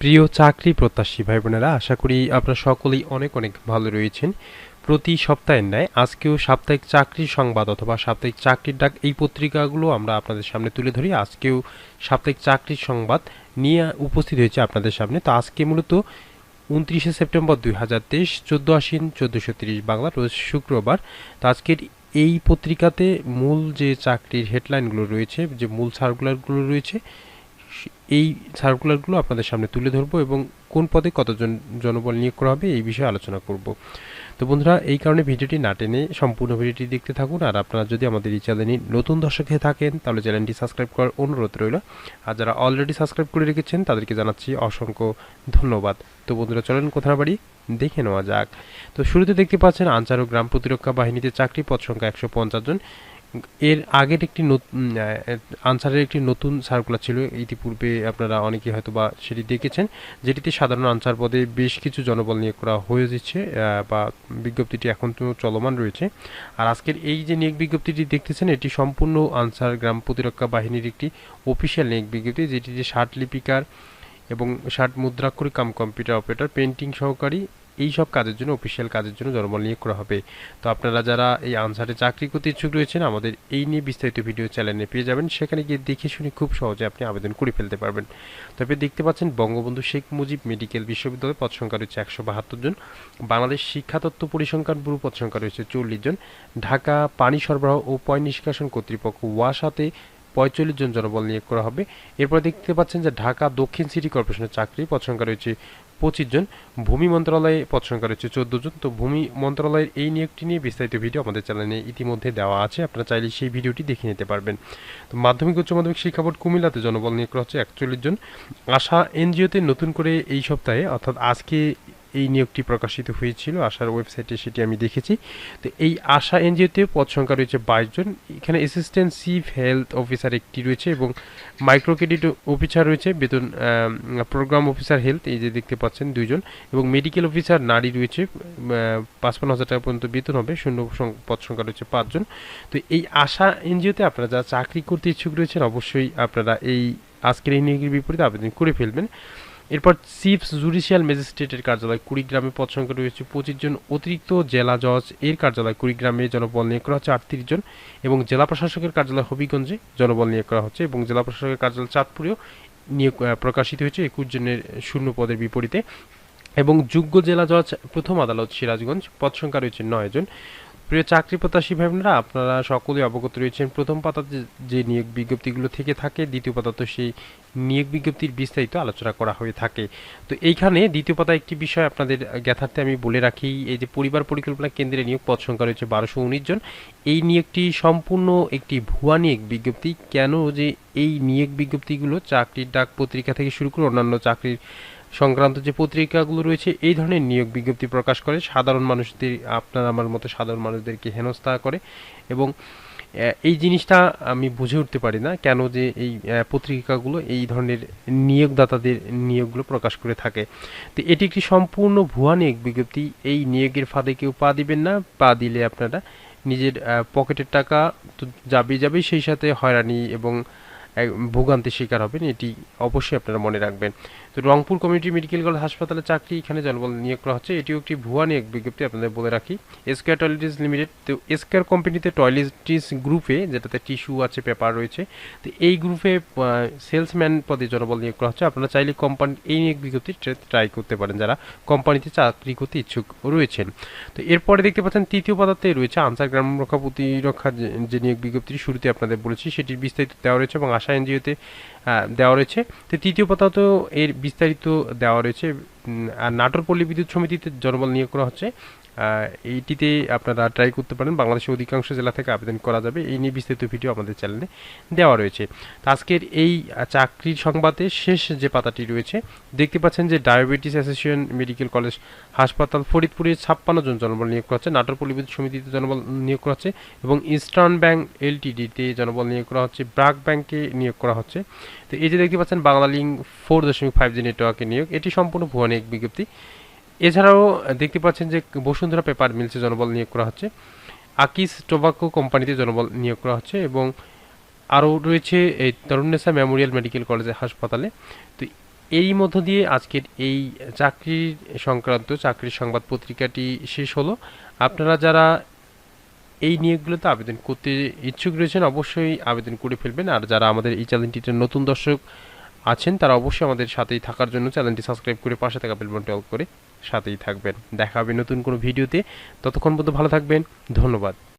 প্রিয় চাকরি প্রত্যাশী ভাই বোনেরা আশা করি আপনারা সকলেই অনেক অনেক ভালো রয়েছেন। প্রতি সপ্তাহের ন্যায় আজকেও সাপ্তাহিক চাকরির সংবাদ অথবা সাপ্তাহিক চাকরির ডাক এই পত্রিকাগুলো আমরা আপনাদের সামনে তুলে ধরি। আজকেও সাপ্তাহিক চাকরির সংবাদ নিয়ে উপস্থিত হয়েছে আপনাদের সামনে। তো আজকে মূলত উনত্রিশে সেপ্টেম্বর দুই হাজার তেইশ, চোদ্দ আশ্বিন চোদ্দোশো তিরিশ বাংলা, রোজ শুক্রবার। তো আজকের এই পত্রিকাতে মূল যে চাকরির হেডলাইনগুলো রয়েছে, যে মূল সার্কুলারগুলো রয়েছে এই সার্কুলারগুলো আপনাদের সামনে তুলে ধরবো এবং কোন পদে কতজন জনবল নিয়োগ করা হবে এই বিষয়ে আলোচনা করব। তো বন্ধুরা, এই কারণে ভিডিওটি না টেনে সম্পূর্ণ ভিডিওটি দেখতে থাকুন। আর আপনারা যদি আমাদের এই চ্যানেলে নতুন দর্শক হয়ে থাকেন, তাহলে চ্যানেলটি সাবস্ক্রাইব করার অনুরোধ রইল। আর যারা অলরেডি সাবস্ক্রাইব করে রেখেছেন, তাদেরকে জানাচ্ছি অসংখ্য ধন্যবাদ। তো বন্ধুরা, চলেন কোথা বাড়ি? দেখে নেওয়া যাক। তো শুরুতে দেখতে পাচ্ছেন আনসার ও গ্রাম প্রতিরক্ষা বাহিনীতে চাকরি পদ সংখ্যা একশো পঞ্চাশ জন। এর আগের একটি আনসারের একটি নতুন সার্কুলার ছিল। ইতিপূর্বে আপনারা অনেকে হয়তো বা সেটি দেখেছেন, যেটিতে সাধারণ আনসার পদে বেশ কিছু জনবল নিয়োগ করা হয়ে যাচ্ছে বা বিজ্ঞপ্তিটি এখন তো চলমান রয়েছে। আর আজকের এই যে নিয়োগ বিজ্ঞপ্তিটি দেখতেছেন, এটি সম্পূর্ণ আনসার গ্রাম প্রতিরক্ষা বাহিনীর একটি অফিসিয়াল নিয়োগ বিজ্ঞপ্তি যেটি যে ষাট লিপিকার এবং ষাট মুদ্রাক্ষরিক কাম কম্পিউটার অপারেটর পেন্টিং সহকারী এই সব কাজের জন্য অফিসিয়াল কাজের জন্য জনবল নিয়োগ করা হবে। তো আপনারা যারা এই আনসারে চাকরি করতে ইচ্ছুক রয়েছেন, আমাদের এই নিয়ে বিস্তারিত ভিডিও চ্যানেলে পেয়ে যাবেন। সেখানে গিয়ে দেখে শুনে খুব সহজে আপনি আবেদন করে ফেলতে পারবেন। তবে দেখতে পাচ্ছেন, বঙ্গবন্ধু শেখ মুজিব মেডিকেল বিশ্ববিদ্যালয়ে পদ সংখ্যা রয়েছে একশো বাহাত্তর জন। বাংলাদেশ শিক্ষাতত্ত্ব পরিসংখ্যান ব্যুরো পদ সংখ্যা রয়েছে চল্লিশ জন। ঢাকা পানি সরবরাহ ও পয় নিষ্কাশন কর্তৃপক্ষ ওয়াসাতে পঁয়তাল্লিশ জন জনবল নিয়োগ করা হবে। এরপর দেখতে পাচ্ছেন যে ঢাকা দক্ষিণ সিটি কর্পোরেশনের চাকরি পদ সংখ্যা রয়েছে পঁচিশ জন ভূমি মন্ত্রণালয়ে পদ সংখ্যা রয়েছে চোদ্দ জন। তো ভূমি মন্ত্রণালয়ের এই নিয়োগটি নিয়ে বিস্তারিত ভিডিও আমাদের চ্যানেলে ইতিমধ্যে দেওয়া আছে। আপনারা চাইলে সেই ভিডিওটি দেখে নিতে পারবেন। তো মাধ্যমিক উচ্চ মাধ্যমিক শিক্ষা বোর্ড কুমিল্লাতে জনবল নিয়োগ করা হচ্ছে একচল্লিশ জন। আশা এনজিওতে নতুন করে এই সপ্তাহে, অর্থাৎ আজকে এই নিয়োগটি প্রকাশিত হয়েছিল, আশার ওয়েবসাইটে সেটি আমি দেখেছি। তো এই আশা এনজিওতে পদ সংখ্যা রয়েছে বাইশ জন। এখানে অ্যাসিস্ট্যান্ট চিফ হেলথ অফিসার একটি রয়েছে এবং মাইক্রো ক্রেডিট অফিসার রয়েছে, বেতন প্রোগ্রাম অফিসার হেলথ এই যে দেখতে পাচ্ছেন দুইজন, এবং মেডিকেল অফিসার নারী রয়েছে পাঁচপান্ন হাজার টাকা পর্যন্ত বেতন হবে, শূন্য পদ সংখ্যা রয়েছে পাঁচজন তো এই আশা এনজিওতে আপনারা যারা চাকরি করতে ইচ্ছুক রয়েছেন, অবশ্যই আপনারা এই আজকের এই নিয়োগের বিপরীতে আবেদন করে ফেলবেন। এরপর চিফ জুডিশিয়াল ম্যাজিস্ট্রেটের কার্যালয় কুড়িগ্রামে পদ সংখ্যা রয়েছে পঁচিশ জন অতিরিক্ত জেলা জজ। এর কার্যালয় কুড়িগ্রামে জনবল নিয়োগ করা হচ্ছে আটত্রিশ জন এবং জেলা প্রশাসকের কার্যালয় হবিগঞ্জে জনবল নিয়োগ করা হচ্ছে এবং জেলা প্রশাসকের কার্যালয় চাঁদপুরেও নিয়োগ প্রকাশিত হয়েছে একুশ জনের শূন্য পদের বিপরীতে এবং যোগ্য জেলা জজ প্রথম আদালত সিরাজগঞ্জ। পদ সংখ্যা রয়েছে নয় জন। প্রিয় চাকরি প্রত্যাশী ভাই বোনেরা আপনারা সকলেই অবগত রয়েছেন, প্রথম পাতাতে যে নিয়োগ বিজ্ঞপ্তিগুলো থেকে থাকে, দ্বিতীয় পাতাতে সেই নিয়োগ বিজ্ঞপ্তির বিস্তারিত আলোচনা করা হয়ে থাকে। তো এইখানে দ্বিতীয় পাতায় একটি বিষয় আপনাদের জ্ঞাতার্থে আমি বলে রাখি, এই যে পরিবার পরিকল্পনা কেন্দ্রে নিয়োগ পদ সংখ্যা রয়েছে বারোশো উনিশ জন। এই নিয়োগটি সম্পূর্ণ একটি ভুয়া নিয়োগ বিজ্ঞপ্তি। কেন যে এই নিয়োগ বিজ্ঞপ্তিগুলো চাকরির ডাক পত্রিকা থেকে শুরু করে অন্যান্য চাকরির সংক্রান্ত যে পত্রিকাগুলো রয়েছে, এই ধরনের নিয়োগ বিজ্ঞপ্তি প্রকাশ করে। সাধারণ মানুষদের, আপনার আমার মতো সাধারণ মানুষদেরকে হেনস্থা করে এবং এই জিনিসটা আমি বুঝে উঠতে পারি না কেন যে এই পত্রিকাগুলো এই ধরনের নিয়োগদাতাদের নিয়োগগুলো প্রকাশ করে থাকে। তো এটি একটি সম্পূর্ণ ভুয়া নিয়োগ বিজ্ঞপ্তি। এই নিয়োগের ফাঁদে কেউ পা দিবেন না। পা দিলে আপনারা নিজের পকেটের টাকা তো যাবে যাবেই সেই সাথে হয়রানি এবং ভোগান্তির শিকার হবেন, এটি অবশ্যই আপনারা মনে রাখবেন। তো রংপুর কমিউনিটি মেডিকেল কলেজ হাসপাতালে চাকরি এখানে জনবল নিয়োগ করা হচ্ছে। এটিও একটি ভুয়া নিয়োগ বিজ্ঞপ্তি আপনাদের বলে রাখি। এসকেয়ার টয়লেটিস লিমিটেড, তো এসকেয়ার কোম্পানিতে টয়লেটিস গ্রুপে যেটাতে টিস্যু আছে, পেপার রয়েছে, তো এই গ্রুপে সেলসম্যান পদে জনবল নিয়োগ করা হচ্ছে। আপনারা চাইলে কোম্পানি, এই নিয়োগ বিজ্ঞপ্তি ট্রাই করতে পারেন যারা কোম্পানিতে চাকরি করতে ইচ্ছুক রয়েছেন। তো এরপরে দেখতে পাচ্ছেন, তৃতীয় পদার্থে রয়েছে আনসার গ্রাম রক্ষা প্রতিরক্ষা যে নিয়োগ বিজ্ঞপ্তি শুরুতে আপনাদের বলেছি, সেটির বিস্তারিত দেওয়া রয়েছে এবং আশা এনজিওতে দেওয়া রয়েছে। তো তৃতীয় তো এর বিস্তারিত দেওয়া রয়েছে। আর নাটোর পল্লী বিদ্যুৎ সমিতিতে জনবল নিয়োগ করা হচ্ছে। এইটিতে আপনারা ট্রাই করতে পারেন। বাংলাদেশের অধিকাংশ জেলা থেকে আবেদন করা যাবে। এই নিয়ে বিস্তারিত ভিডিও আমাদের চ্যানেলে দেওয়া রয়েছে। আজকের এই চাকরির সংবাদে শেষ যে পাতাটি রয়েছে, দেখতে পাচ্ছেন যে ডায়াবেটিস অ্যাসোসিয়েশন মেডিকেল কলেজ হাসপাতাল ফরিদপুরে ছাপ্পান্ন জন জনবল নিয়োগ করা হচ্ছে নাটোর পরিবেশ সমিতিতে জনবল নিয়োগ করা হচ্ছে এবং ইস্টার্ন ব্যাংক এলটিডিতে জনবল নিয়োগ করা হচ্ছে ব্রাক ব্যাংকে নিয়োগ করা হচ্ছে। তো এই যে দেখতে পাচ্ছেন বাংলা লিঙ্ক ফোর দশমিক ফাইভ জি নেটওয়ার্কে নিয়োগ। এটি সম্পূর্ণ ভুয়া নিয়োগ বিজ্ঞপ্তি। এছাড়াও দেখতে পাচ্ছেন যে বসুন্ধরা পেপার মিলসে জনবল নিয়োগ করা হচ্ছে। আকিস টোবাকো কোম্পানিতে জনবল নিয়োগ করা হচ্ছে এবং আরও রয়েছে এই তরুণেসা মেমোরিয়াল মেডিকেল কলেজে হাসপাতালে। তো এই মধ্য দিয়ে আজকের এই চাকরির সংক্রান্ত, চাকরির সংবাদ পত্রিকাটি শেষ হলো। আপনারা যারা এই নিয়োগগুলোতে আবেদন করতে ইচ্ছুক রয়েছেন, অবশ্যই আবেদন করে ফেলবেন। আর যারা আমাদের এই চ্যানেলটিতে নতুন দর্শক আছেন, তারা অবশ্যই আমাদের সাথেই থাকার জন্য চ্যানেলটি সাবস্ক্রাইব করে পাশে থাকা বেল বাটনটি অল করে সাথেই থাকবেন। দেখা হবে নতুন কোনো ভিডিওতে। ততক্ষণ পর্যন্ত ভালো থাকবেন। ধন্যবাদ।